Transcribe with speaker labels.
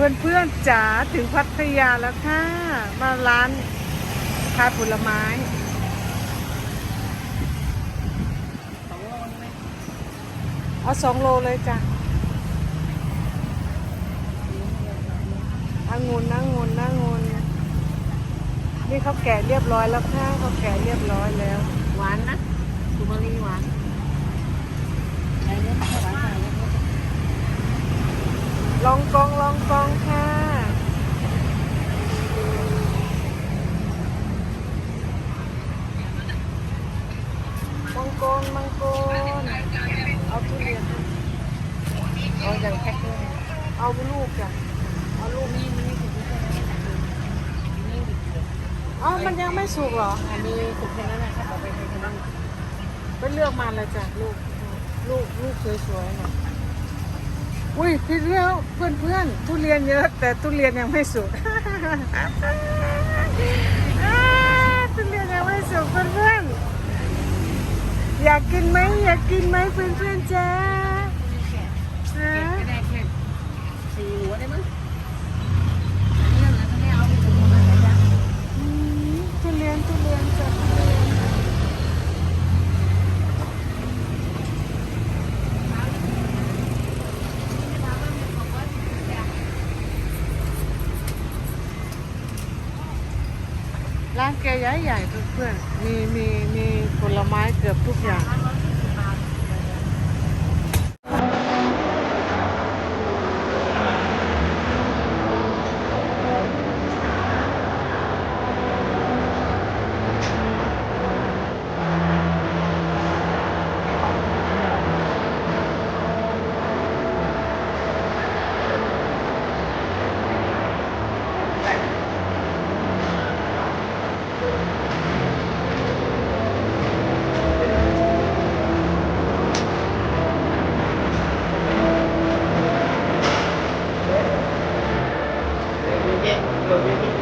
Speaker 1: เพื่อนๆจ๋าถึงพัทยาแล้วค่ะ มาร้านขายผลไม้
Speaker 2: สองโลไหม
Speaker 1: เอาสองโลเลยจ้ะองุ่นองุ่นองุ่นนี่เขาแกะเรียบร้อยแล้วค่ะเขาแกะเรียบร้อยแล้ว
Speaker 2: หวานนะสุมาลีหวานอะไรเนี่ยหวานอะไรเนี่ย
Speaker 1: ลองกองลองกองค่ะ มังกรมังกรเอาทุเรียนนะ
Speaker 2: เอาอย่างแพ็คเลย
Speaker 1: เอาลูกจ้ะเอาลูก
Speaker 2: นี่มันนี่ถึงที่แค่นั้นนี่ดิบเลย
Speaker 1: เอ้ามันยังไม่สุกเหรอ
Speaker 2: อันนี้สุกแค่นั้นนะครับเอาไปแค่นั้น
Speaker 1: ไปเลือกมาเลยจ้ะลูกลูกลูกสวยๆหน่อยอุ้ยพี่เลี้ยวเพื่อนเพื่อนๆทุเรียนเยอะ แต่ทุเรียนยังไม่สุกอ่าทุเรียนยังไม่สุกเพื่อนเพื่อนๆอยากกินไหมอยากกินไหมเพื่อนเพื่อนๆจ้าฮะ
Speaker 2: ก็ได้แค่สี่ หัวได้มั้งอันนี้เหรอถ้าไม่เอาไปถึงประมาณไหนจ๊ะ
Speaker 1: อืมทุเรียนทุเรียนจ้ะทุเรียนร้านแกใหญ่ใหญ่ๆเพื่อนๆมีมีมีผลไม้เกือบทุกอย่าง
Speaker 2: the way to